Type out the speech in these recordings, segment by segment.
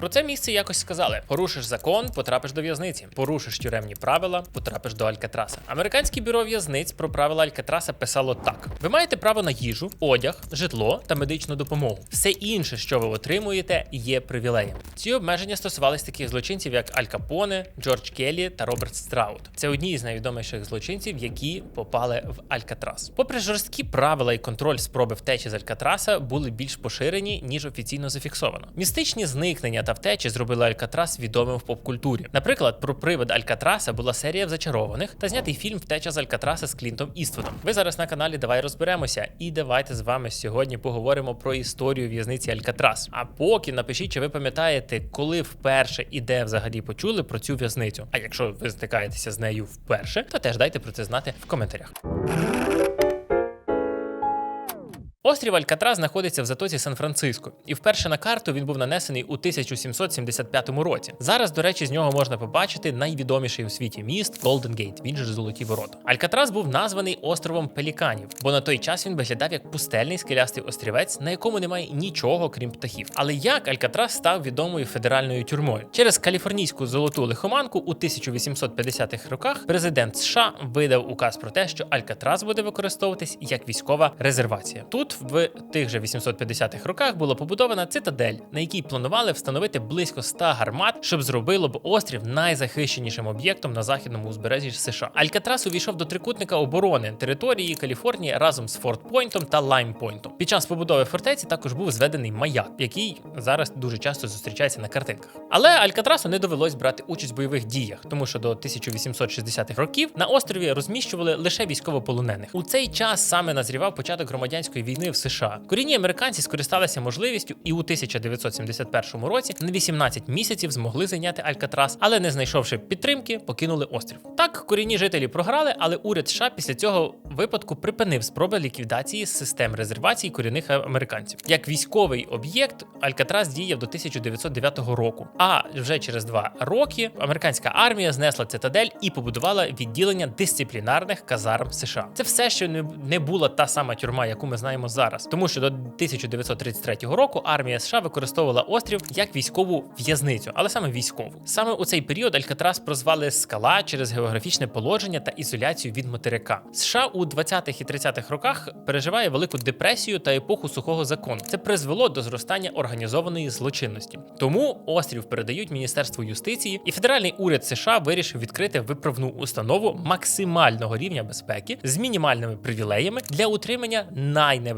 Про це місце якось сказали: порушиш закон, потрапиш до в'язниці, порушиш тюремні правила, потрапиш до Алькатраса. Американське бюро в'язниць про правила Алькатраса писало так: ви маєте право на їжу, одяг, житло та медичну допомогу. Все інше, що ви отримуєте, є привілеєм. Ці обмеження стосувались таких злочинців, як Аль Капоне, Джордж Келлі та Роберт Страут. Це одні із найвідоміших злочинців, які попали в Алькатрас. Попри жорсткі правила і контроль спроби втечі з Алькатраса були більш поширені ніж офіційно зафіксовано. Містичні зникнення та втечі зробили Алькатрас відомим в попкультурі. Наприклад, про привид Алькатраса була серія в зачарованих та знятий фільм Втеча з Алькатраса з Клінтом Іствудом. Ви зараз на каналі Давай розберемося, і давайте з вами сьогодні поговоримо про історію в'язниці Алькатрас. А поки напишіть, чи ви пам'ятаєте, коли вперше і де взагалі почули про цю в'язницю. А якщо ви стикаєтеся з нею вперше, то теж дайте про це знати в коментарях. Острів Алькатрас знаходиться в затоці Сан-Франциско, і вперше на карту він був нанесений у 1775 році. Зараз, до речі, з нього можна побачити найвідоміший у світі міст Голден Гейт, він же Золоті Ворота. Алькатрас був названий островом Пеліканів, бо на той час він виглядав як пустельний скелястий острівець, на якому немає нічого крім птахів. Але як Алькатрас став відомою федеральною тюрмою? Через каліфорнійську золоту лихоманку у 1850-х роках президент США видав указ про те, що Алькатрас буде використовуватись як військова резервація. Тут в тих же 850-х роках була побудована цитадель, на якій планували встановити близько 100 гармат, щоб зробило б острів найзахищенішим об'єктом на західному узбережжі США. Алькатрас увійшов до трикутника оборони території Каліфорнії разом з Форт Пойнтом та Лайм Пойнтом. Під час побудови фортеці також був зведений маяк, який зараз дуже часто зустрічається на картинках. Але Алькатрасу не довелось брати участь в бойових діях, тому що до 1860-х років на острові розміщували лише військовополонених. У цей час саме назрівав початок громадянської війни в США. Корінні американці скористалися можливістю і у 1971 році на 18 місяців змогли зайняти Алькатрас, але не знайшовши підтримки, покинули острів. Так корінні жителі програли, але уряд США після цього випадку припинив спроби ліквідації систем резервацій корінних американців. Як військовий об'єкт Алькатрас діяв до 1909 року. А вже через два роки американська армія знесла цитадель і побудувала відділення дисциплінарних казарм США. Це все ще не була та сама тюрма, яку ми знаємо зараз, тому що до 1933 року армія США використовувала острів як військову в'язницю, але саме військову. Саме у цей період Алькатрас прозвали скала через географічне положення та ізоляцію від материка. США у 20-х і 30-х роках переживає велику депресію та епоху сухого закону. Це призвело до зростання організованої злочинності. Тому острів передають Міністерству юстиції, і федеральний уряд США вирішив відкрити виправну установу максимального рівня безпеки з мінімальними привілеями для утримання найнебезпечніших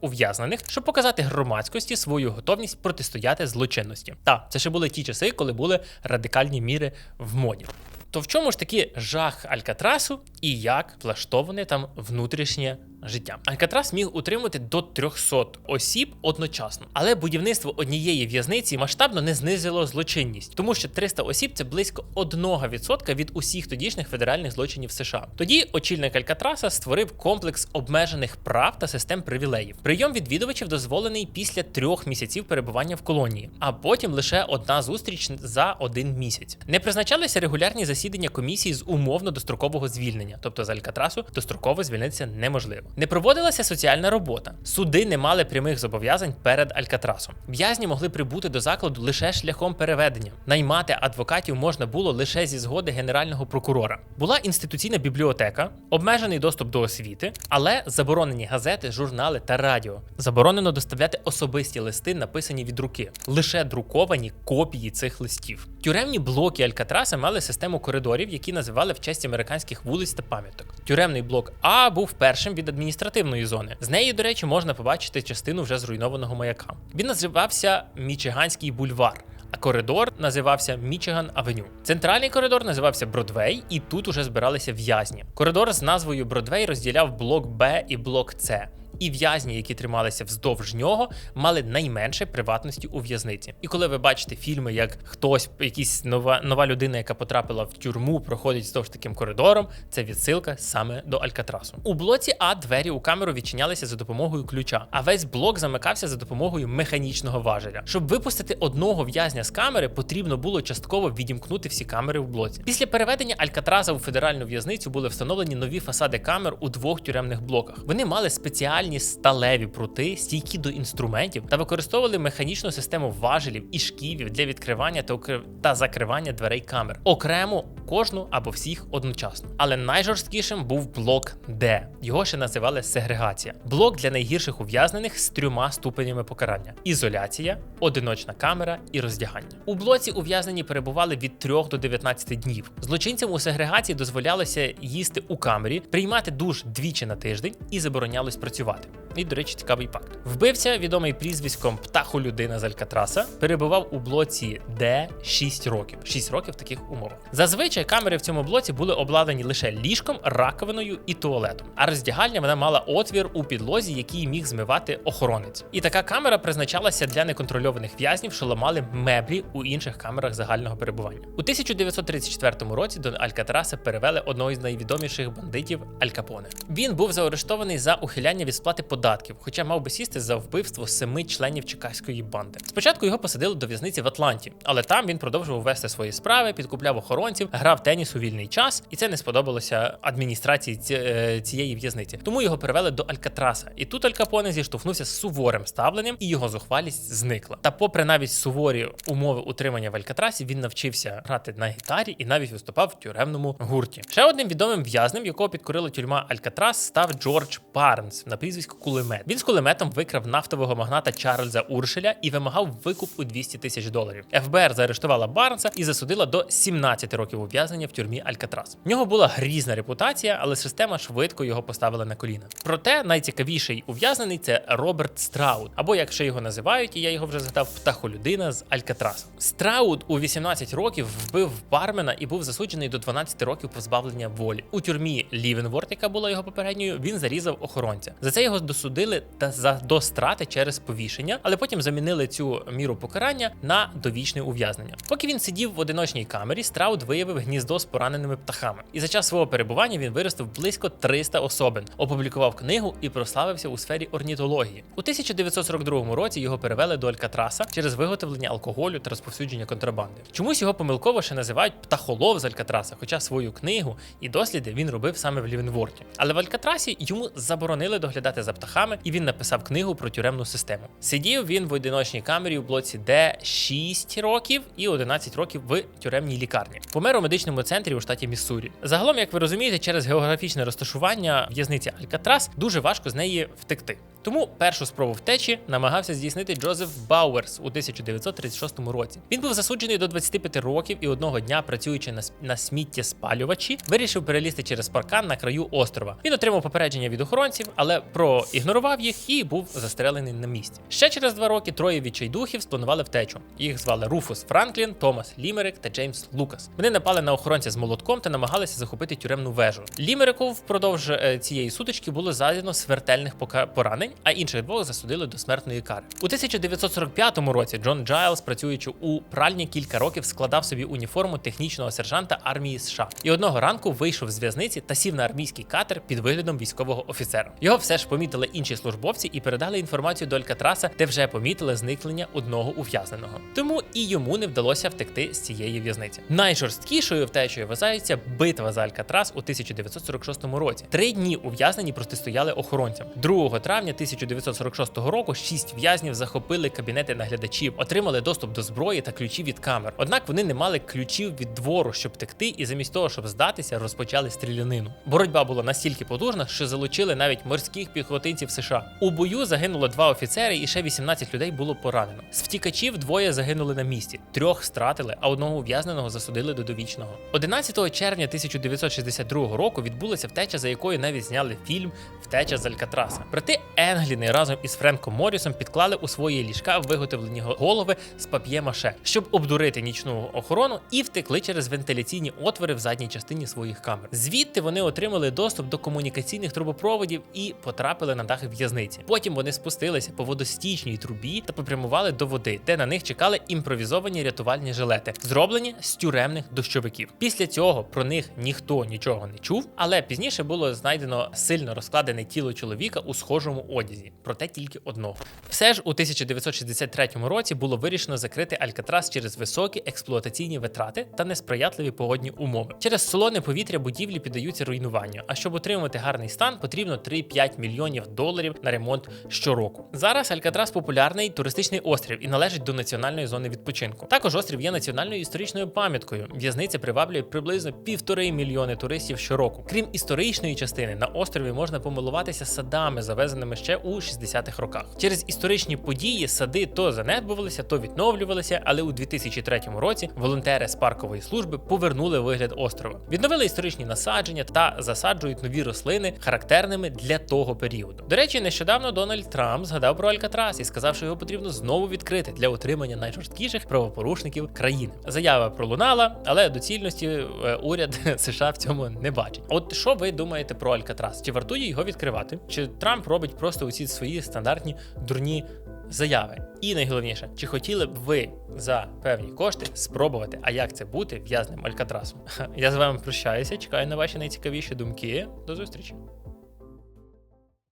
ув'язнених, щоб показати громадськості свою готовність протистояти злочинності. Та це ще були ті часи, коли були радикальні міри в моді. То в чому ж таки жах Алькатрасу і як влаштоване там внутрішнє життя? Алькатрас міг утримувати до 300 осіб одночасно, але будівництво однієї в'язниці масштабно не знизило злочинність, тому що 300 осіб це близько 1% від усіх тодішніх федеральних злочинів США. Тоді очільник Алькатраса створив комплекс обмежених прав та систем привілеїв. Прийом відвідувачів дозволений після трьох місяців перебування в колонії, а потім лише одна зустріч за один місяць. Не призначалися регулярні засідання комісії з умовно дострокового звільнення, тобто з Алькатрасу достроково звільнитися неможливо. Не проводилася соціальна робота. Суди не мали прямих зобов'язань перед Алькатрасом. В'язні могли прибути до закладу лише шляхом переведення. Наймати адвокатів можна було лише зі згоди генерального прокурора. Була інституційна бібліотека, обмежений доступ до освіти, але заборонені газети, журнали та радіо. Заборонено доставляти особисті листи, написані від руки, лише друковані копії цих листів. Тюремні блоки Алькатраса мали систему коридорів, які називали в честь американських вулиць та пам'яток. Тюремний блок А був першим від адміністративної зони. З неї, до речі, можна побачити частину вже зруйнованого маяка. Він називався Мічиганський бульвар. А коридор називався Мічиган Авеню. Центральний коридор називався Бродвей, і тут уже збиралися в'язні. Коридор з назвою Бродвей розділяв блок Б і блок С. І в'язні, які трималися вздовж нього, мали найменше приватності у в'язниці. І коли ви бачите фільми, як хтось, якась нова нова людина, яка потрапила в тюрму, проходить вздовж таким коридором, це відсилка саме до Алькатрасу. У блоці А двері у камеру відчинялися за допомогою ключа, а весь блок замикався за допомогою механічного важеля. Щоб випустити одного в'язня з камери, потрібно було частково відімкнути всі камери в блоці. Після переведення Алькатраза у федеральну в'язницю були встановлені нові фасади камер у двох тюремних блоках. Вони мали спеціальні спеціальні сталеві прути, стійкі до інструментів, та використовували механічну систему важелів і шківів для відкривання та укр- та закривання дверей камер. Окремо кожну або всіх одночасно. Але найжорсткішим був блок Д. Його ще називали сегрегація. Блок для найгірших ув'язнених з трьома ступенями покарання: ізоляція, одиночна камера і роздягання. У блоці ув'язнені перебували від 3 до 19 днів. Злочинцям у сегрегації дозволялося їсти у камері, приймати душ двічі на тиждень і заборонялось працювати. І, до речі, цікавий факт. Вбивця, відомий прізвиськом птаху людина з Алькатраса, перебував у блоці Д 6 років. 6 років в таких умовах. Зазвичай камери в цьому блоці були обладнані лише ліжком, раковиною і туалетом. А роздягальня вона мала отвір у підлозі, який міг змивати охоронець. І така камера призначалася для неконтрольованих в'язнів, що ламали меблі у інших камерах загального перебування. У 1934 році до Алькатраса перевели одного із найвідоміших бандитів Аль Капоне. Він був заарештований за ухиляння від сплати податків, хоча мав би сісти за вбивство семи членів чекаської банди. Спочатку його посадили до в'язниці в Атланті, але там він продовжував вести свої справи, підкупляв охоронців, грав теніс у вільний час, і це не сподобалося адміністрації е, цієї в'язниці. Тому його перевели до Алькатраса. І тут Аль Капоне зіштовхнувся з суворим ставленням, і його зухвалість зникла. Та, попри навіть суворі умови утримання в Алькатрасі, він навчився грати на гітарі і навіть виступав в тюремному гурті. Ще одним відомим в'язнем, якого підкорила тюрма Алькатрас, став Джордж Барнс на прізвисько Кулемет. Він з кулеметом викрав нафтового магната Чарльза Уршеля і вимагав викуп у 200 тисяч доларів. ФБР заарештувала Барнса і засудила до 17 років ув'язнення в тюрмі Алькатрас. В нього була грізна репутація, але система швидко його поставила на коліна. Проте найцікавіший ув'язнений це Роберт Страуд, або як ще його називають, і я його вже згадав, птахолюдина з Алькатрасу. Страуд у 18 років вбив бармена і був засуджений до 12 років позбавлення волі. У тюрмі Лівенворт, яка була його попередньою, він зарізав охоронця. За це його досудили та за до страти через повішення, але потім замінили цю міру покарання на довічне ув'язнення. Поки він сидів в одиночній камері, Страуд виявив гніздо з пораненими птахами. І за час свого перебування він виростив близько 300 особин, опублікував книгу і прославився у сфері орнітології. У 1942 році його перевели до Алькатраса через виготовлення алкоголю та розповсюдження контрабанди. Чомусь його помилково ще називають птахолов з Алькатраса, хоча свою книгу і досліди він робив саме в Лівенворті. Але в Алькатрасі йому заборонили доглядати за птахами, і він написав книгу про тюремну систему. Сидів він в одиночній камері у блоці Д 6 років і 11 років в тюремній лікарні. Помер у медичному центрі у штаті Міссурі. Загалом, як ви розумієте, через географічне розташування в'язниці Алькатрас дуже важко з неї втекти. Тому першу спробу втечі намагався здійснити Джозеф Бауерс у 1936 році. Він був засуджений до 25 років і одного дня, працюючи на, на сміттєспалювачі, вирішив перелізти через паркан на краю острова. Він отримав попередження від охоронців, але проігнорував їх і був застрелений на місці. Ще через два роки троє відчайдухів спланували втечу. Їх звали Руфус Франклін, Томас Лімерик та Джеймс Лукас. Вони напали на охоронця з молотком та намагалися захопити тюремну вежу. Лімерику впродовж е, цієї сутички було завдано смертельних поранень, а інших двох засудили до смертної кари. У 1945 році Джон Джайлз, працюючи у пральні кілька років, складав собі уніформу технічного сержанта армії США. І одного ранку вийшов з в'язниці та сів на армійський катер під виглядом військового офіцера. Його все ж помітили інші службовці і передали інформацію до Алькатраса, де вже помітили зникнення одного ув'язненого. Тому і йому не вдалося втекти з цієї в'язниці. Найжорсткішою втечею вважається битва за Алькатрас у 1946 році. Три дні ув'язнені протистояли охоронцям. 2 травня 1946 року шість в'язнів захопили кабінети наглядачів, отримали доступ до зброї та ключі від камер. Однак вони не мали ключів від двору, щоб втекти, і замість того, щоб здатися, розпочали стрілянину. Боротьба була настільки потужна, що залучили навіть морських піхотинців США. У бою загинуло два офіцери, і ще 18 людей було поранено. З втікачів двоє загинули на місці, трьох стратили, а одного ув'язненого засудили до довічного. 11 червня 1962 року відбулася втеча, за якою навіть зняли фільм Втеча з Алькатраса. Проте Енгліни разом із Френком Моррісом підклали у свої ліжка виготовлені голови з пап'є-маше, щоб обдурити нічну охорону і втекли через вентиляційні отвори в задній частині своїх камер. Звідти вони отримали доступ до комунікаційних трубопроводів і потрапили на дахи в'язниці. Потім вони спустилися по водостічній трубі та попрямували до води, де на них чекали імпровізовані рятувальні жилети, зроблені з тюремних дощовиків. Після цього про них ніхто нічого не чув, але пізніше було знайдено сильно розкладене тіло чоловіка у схожому одязі, проте тільки одного. Все ж у 1963 році було вирішено закрити Алькатрас через високі експлуатаційні витрати та несприятливі погодні умови. Через солоне повітря будівлі піддаються руйнуванню. А щоб отримати гарний стан, потрібно 3-5 мільйонів доларів на ремонт щороку. Зараз Алькатрас популярний туристичний острів і належить до національної зони відпочинку. Також острів є національною історичною пам'яткою. В'язниця приваблює приблизно півтори мільйони туристів щороку. Крім історичної частини, на острові можна помилуватися садами, завезеними ще у 60-х роках. Через історичні події сади то занедбувалися, то відновлювалися, але у 2003 році волонтери з паркової служби повернули вигляд острова, відновили історичні насадження та засаджують нові рослини, характерними для того періоду. До речі, нещодавно Дональд Трамп згадав про Алькатрас і сказав, що його потрібно знову відкрити для утримання найжорсткіших правопорушників країни. Заява пролунала, але доцільності е, уряд США в цьому не бачить. От що ви думаєте про Алькатрас? Чи вартує його відкривати? Чи Трамп робить просто усі свої стандартні дурні заяви? І найголовніше, чи хотіли б ви за певні кошти спробувати, а як це бути в'язним Алькатрасом? Я з вами прощаюся, чекаю на ваші найцікавіші думки. До зустрічі.